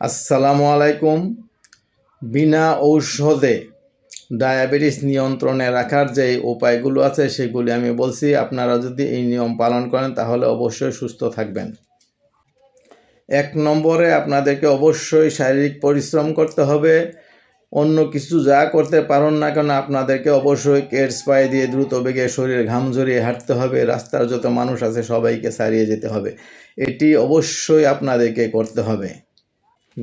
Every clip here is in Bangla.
আসসালামু আলাইকুম। বিনা ঔষধে ডায়াবেটিস নিয়ন্ত্রণে রাখার যে উপায়গুলো আছে, সেগুলি আমি বলছি। আপনারা যদি এই নিয়ম পালন করেন, তাহলে অবশ্যই সুস্থ থাকবেন। এক নম্বরে আপনাদেরকে অবশ্যই শারীরিক পরিশ্রম করতে হবে। অন্য কিছু যা করতে পারেন না কেন, আপনাদেরকে অবশ্যই কেটস পায়ে দিয়ে দ্রুত বেগে শরীরে ঘাম ঝরিয়ে হাঁটতে হবে। রাস্তার যত মানুষ আছে, সবাইকে সারিয়ে যেতে হবে। এটি অবশ্যই আপনাদেরকে করতে হবে।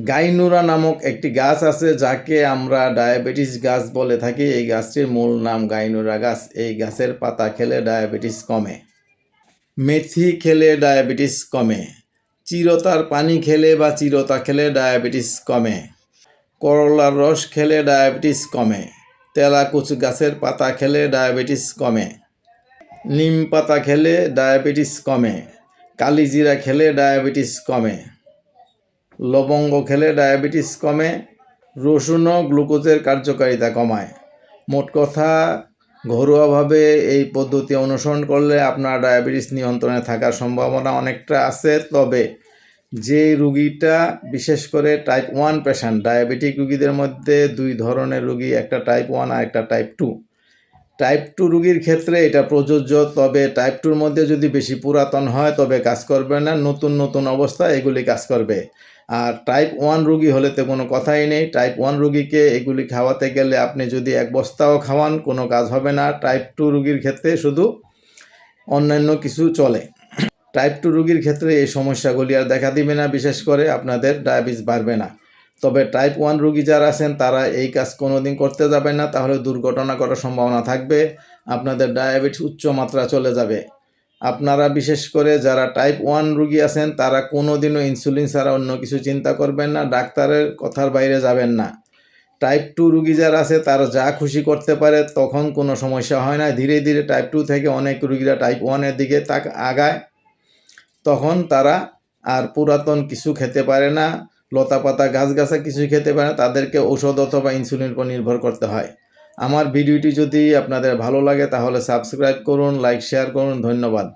গাইনুরা নামক একটি গাছ আছে যাকে আমরা ডায়াবেটিস গাছ বলে থাকি। এই গাছটির মূল নাম গাইনুরা গাছ। এই গাছের পাতা খেলে ডায়াবেটিস কমে। মেথি খেলে ডায়াবেটিস কমে। চিরতার পানি খেলে বা চিরতা খেলে ডায়াবেটিস কমে। করলার রস খেলে ডায়াবেটিস কমে। তেলাকুচ গাছের পাতা খেলে ডায়াবেটিস কমে। নিম পাতা খেলে ডায়াবেটিস কমে। কালিজিরা খেলে ডায়াবেটিস কমে। লবঙ্গ খেলে ডায়াবেটিস কমে, রসুনও গ্লুকোজের কার্যকারিতা কমায়। মোট কথা, ঘরোয়াভাবে এই পদ্ধতি অনুসরণ করলে আপনার ডায়াবেটিস নিয়ন্ত্রণে থাকার সম্ভাবনা অনেকটা আছে। তবে যে রুগীটা, বিশেষ করে টাইপ ওয়ান পেশেন্ট ডায়াবেটিক রুগীদের মধ্যে দুই ধরনের রুগী, একটা টাইপ ওয়ান আর একটা টাইপ টু টাইপ টু রুগীর ক্ষেত্রে এটা প্রযোজ্য, তবে টাইপ টুর মধ্যে যদি বেশি পুরাতন হয়, তবে কাজ করবে না। নতুন নতুন অবস্থা এগুলি কাজ করবে। আর টাইপ ওয়ান রুগী হলে তো কোনো কথাই নেই। টাইপ ওয়ান রুগীকে এগুলি খাওয়াতে গেলে আপনি যদি এক বস্তাও খাওয়ান, কোনো কাজ হবে না। টাইপ টু রুগীর ক্ষেত্রে শুধু অন্যান্য কিছু চলে। টাইপ টু রুগীর ক্ষেত্রে এই সমস্যাগুলি আর দেখা দিবে না, বিশেষ করে আপনাদের ডায়াবেটিস বাড়বে না। তবে টাইপ ওয়ান রুগী যারা আছেন, তারা এই কাজ কোনো দিন করতে যাবেন না। তাহলে দুর্ঘটনা করার সম্ভাবনা থাকবে। আপনাদের ডায়াবেটিস উচ্চ মাত্রা চলে যাবে। আপনারা বিশেষ করে যারা টাইপ ওয়ান রুগী আছেন, তারা কোনো দিনও ইনসুলিন ছাড়া অন্য কিছু চিন্তা করবেন না, ডাক্তারের কথার বাইরে যাবেন না। টাইপ টু রুগী যারা আছে, তারা যা খুশি করতে পারে, তখন কোনো সমস্যা হয় না। ধীরে ধীরে টাইপ টু থেকে অনেক রুগীরা টাইপ ওয়ানের দিকে তাক আগায়, তখন তারা আর পুরাতন কিছু খেতে পারে না লতা পাতা গাছ গাছা কিছু খেতে পারে না, তাদেরকে ঔষধ অথবা ইনসুলিনের উপর নির্ভর করতে হয়। আমার ভিডিওটি যদি আপনাদের ভালো লাগে তাহলে সাবস্ক্রাইব করুন লাইক শেয়ার করুন ধন্যবাদ।